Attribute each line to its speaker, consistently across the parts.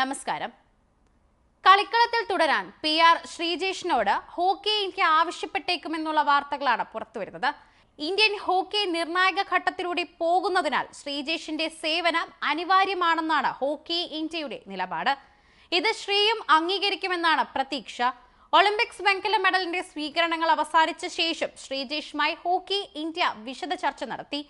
Speaker 1: നമസ്കാരം. കളിക്കളത്തിൽ തുടരാൻ പി ആർ ശ്രീജേഷിനോട് ഹോക്കി ഇന്ത്യ ആവശ്യപ്പെട്ടേക്കുമെന്നുള്ള വാർത്തകളാണ് പുറത്തുവരുന്നത് ഇന്ത്യൻ ഹോക്കി നിർണായക ഘട്ടത്തിലൂടെ പോകുന്നതിനാൽ ശ്രീജേഷിന്റെ സേവനം അനിവാര്യമാണെന്നാണ് ഹോക്കി ഇന്ത്യയുടെ നിലപാട്. ഇത് ശ്രീയും അംഗീകരിക്കുമെന്നാണ് പ്രതീക്ഷ. ഒളിമ്പിക്സ് വെങ്കല മെഡലിന്റെ സ്വീകരണങ്ങൾ അവസാനിച്ച ശേഷം ശ്രീജേഷുമായി ഹോക്കി ഇന്ത്യ വിശദ ചർച്ച നടത്തി.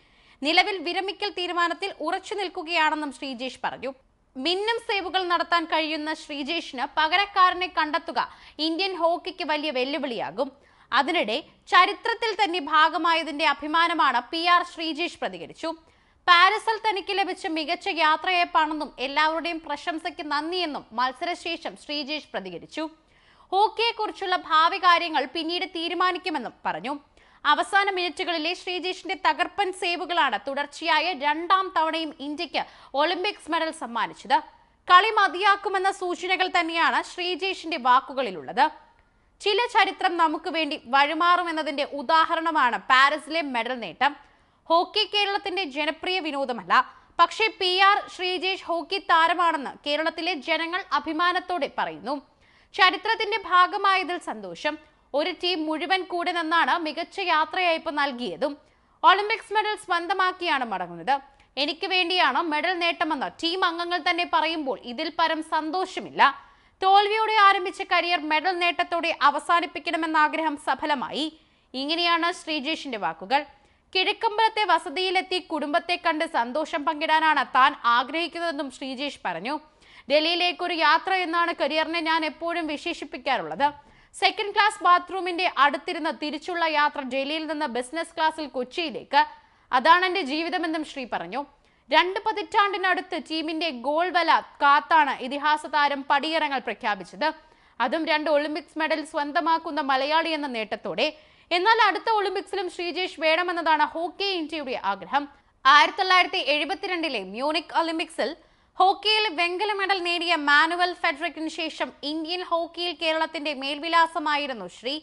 Speaker 1: നിലവിൽ വിരമിക്കൽ തീരുമാനത്തിൽ ഉറച്ചു നിൽക്കുകയാണെന്നും ശ്രീജേഷ് പറഞ്ഞു. മിന്നും സേവുകൾ നടത്താൻ കഴിയുന്ന ശ്രീജേഷിന് പകരക്കാരനെ കണ്ടെത്തുക ഇന്ത്യൻ ഹോക്കിക്ക് വലിയ വെല്ലുവിളിയാകും. അതിനിടെ ചരിത്രത്തിൽ തന്നെ ഭാഗമായതിന്റെ അഭിമാനമാണ് പി ആർ ശ്രീജേഷ് പ്രതികരിച്ചു. പാരീസിൽ തനിക്ക് ലഭിച്ച മികച്ച യാത്രയപ്പാണെന്നും എല്ലാവരുടെയും പ്രശംസയ്ക്ക് നന്ദിയെന്നും മത്സരശേഷം ശ്രീജേഷ് പ്രതികരിച്ചു. ഹോക്കിയെക്കുറിച്ചുള്ള ഭാവി കാര്യങ്ങൾ പിന്നീട് തീരുമാനിക്കുമെന്നും പറഞ്ഞു. അവസാന മിനിറ്റുകളിലെ ശ്രീജേഷിന്റെ തകർപ്പൻ സേവുകളാണ് തുടർച്ചയായ രണ്ടാം തവണയും ഇന്ത്യയ്ക്ക് ഒളിമ്പിക്സ് മെഡൽ സമ്മാനിച്ചത്. കളി മതിയാക്കുമെന്ന സൂചനകൾ തന്നെയാണ് ശ്രീജേഷിന്റെ വാക്കുകളിലുള്ളത്. ചില ചരിത്രം നമുക്ക് വേണ്ടി വഴിമാറുമെന്നതിന്റെ ഉദാഹരണമാണ് പാരീസിലെ മെഡൽ നേട്ടം. ഹോക്കി കേരളത്തിന്റെ ജനപ്രിയ വിനോദമല്ല. പക്ഷേ പി ആർ ശ്രീജേഷ് ഹോക്കി താരമാണെന്ന് കേരളത്തിലെ ജനങ്ങൾ അഭിമാനത്തോടെ പറയുന്നു. ചരിത്രത്തിന്റെ ഭാഗമായതിൽ സന്തോഷം. ഒരു ടീം മുഴുവൻ കൂടെ നിന്നാണ് മികച്ച യാത്രയയപ്പ് നൽകിയതും. ഒളിമ്പിക്സ് മെഡൽ സ്വന്തമാക്കിയാണ് മടങ്ങുന്നത്. എനിക്ക് വേണ്ടിയാണ് മെഡൽ നേട്ടമെന്ന് ടീം അംഗങ്ങൾ തന്നെ പറയുമ്പോൾ ഇതിൽ പരം സന്തോഷമില്ല. തോൽവിയോടെ ആരംഭിച്ച കരിയർ മെഡൽ നേട്ടത്തോടെ അവസാനിപ്പിക്കണമെന്ന ആഗ്രഹം സഫലമായി. ഇങ്ങനെയാണ് ശ്രീജേഷിന്റെ വാക്കുകൾ. കിഴക്കമ്പലത്തെ വസതിയിലെത്തി കുടുംബത്തെ കണ്ട് സന്തോഷം പങ്കിടാനാണ് താൻ ആഗ്രഹിക്കുന്നതെന്നും ശ്രീജേഷ് പറഞ്ഞു. ഡൽഹിയിലേക്കൊരു യാത്ര എന്നാണ് കരിയറിനെ ഞാൻ എപ്പോഴും വിശേഷിപ്പിക്കാറുള്ളത്. സെക്കൻഡ് ക്ലാസ് ബാത്റൂമിന്റെ അടുത്തിരുന്ന തിരിച്ചുള്ള യാത്ര ഡൽഹിയിൽ നിന്ന് ബിസിനസ് ക്ലാസ്സിൽ കൊച്ചിയിലേക്ക്. അതാണ് എന്റെ ജീവിതമെന്നും ശ്രീ പറഞ്ഞു. രണ്ട് പതിറ്റാണ്ടിനടുത്ത് ടീമിന്റെ ഗോൾ വല കാത്താണ് ഇതിഹാസ താരം പടിയിറങ്ങൾ പ്രഖ്യാപിച്ചത്. അതും രണ്ട് ഒളിമ്പിക്സ് മെഡൽ സ്വന്തമാക്കുന്ന മലയാളി എന്ന നേട്ടത്തോടെ. എന്നാൽ അടുത്ത ഒളിമ്പിക്സിലും ശ്രീജേഷ് വേണമെന്നതാണ് ഹോക്കി ഇന്ത്യയുടെ ആഗ്രഹം. ആയിരത്തി തൊള്ളായിരത്തി എഴുപത്തിരണ്ടിലെ മ്യൂണിക് ഒളിമ്പിക്സിൽ ഹോക്കിയിൽ വെങ്കല മെഡൽ നേടിയ മാനുവൽ ഫെഡറിക്കിന് ശേഷം ഇന്ത്യൻ ഹോക്കിയിൽ കേരളത്തിന്റെ മേൽവിലാസമായിരുന്നു ശ്രീ.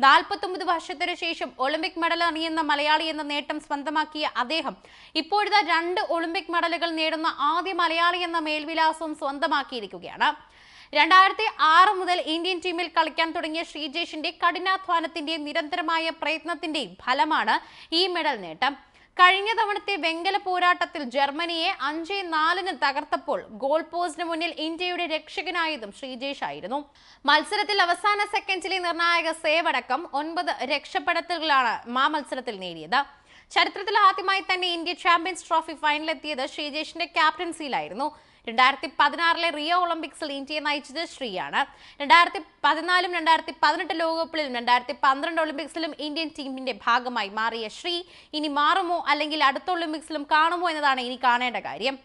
Speaker 1: നാൽപ്പത്തൊമ്പത് വർഷത്തിനു ശേഷം ഒളിമ്പിക് മെഡൽ അണിയുന്ന മലയാളി എന്ന നേട്ടം സ്വന്തമാക്കിയ അദ്ദേഹം ഇപ്പോഴത്തെ രണ്ട് ഒളിമ്പിക് മെഡലുകൾ നേടുന്ന ആദ്യ മലയാളി എന്ന മേൽവിലാസവും സ്വന്തമാക്കിയിരിക്കുകയാണ്. രണ്ടായിരത്തി ആറ് മുതൽ ഇന്ത്യൻ ടീമിൽ കളിക്കാൻ തുടങ്ങിയ ശ്രീജേഷിന്റെ കഠിനാധ്വാനത്തിന്റെയും നിരന്തരമായ പ്രയത്നത്തിന്റെയും ഫലമാണ് ഈ മെഡൽ നേട്ടം. കഴിഞ്ഞ തവണത്തെ വെങ്കല പോരാട്ടത്തിൽ ജർമ്മനിയെ അഞ്ച് നാലിന് തകർത്തപ്പോൾ ഗോൾ പോസ്റ്റിന് മുന്നിൽ ഇന്ത്യയുടെ രക്ഷകനായതും ശ്രീജേഷ് ആയിരുന്നു. മത്സരത്തിൽ അവസാന സെക്കൻഡിലെ നിർണായക സേവടക്കം ഒൻപത് രക്ഷപ്പെടുത്തലുകളാണ് മാ മത്സരത്തിൽ നേടിയത്. ചരിത്രത്തിൽ ആദ്യമായി തന്നെ ഇന്ത്യ ചാമ്പ്യൻസ് ട്രോഫി ഫൈനലെത്തിയത് ശ്രീജേഷിന്റെ ക്യാപ്റ്റൻസിയിലായിരുന്നു. രണ്ടായിരത്തി പതിനാറിലെ റിയോ ഒളിമ്പിക്സിൽ ഇന്ത്യയെ നയിച്ചത് ശ്രീയാണ്. രണ്ടായിരത്തി പതിനാലും രണ്ടായിരത്തി പതിനെട്ട് ലോകകപ്പിലും രണ്ടായിരത്തി പന്ത്രണ്ട് ഒളിമ്പിക്സിലും ഇന്ത്യൻ ടീമിന്റെ ഭാഗമായി മാറിയ ശ്രീ ഇനി മാറുമോ അല്ലെങ്കിൽ അടുത്ത ഒളിമ്പിക്സിലും കാണുമോ എന്നതാണ് ഇനി കാണേണ്ട കാര്യം.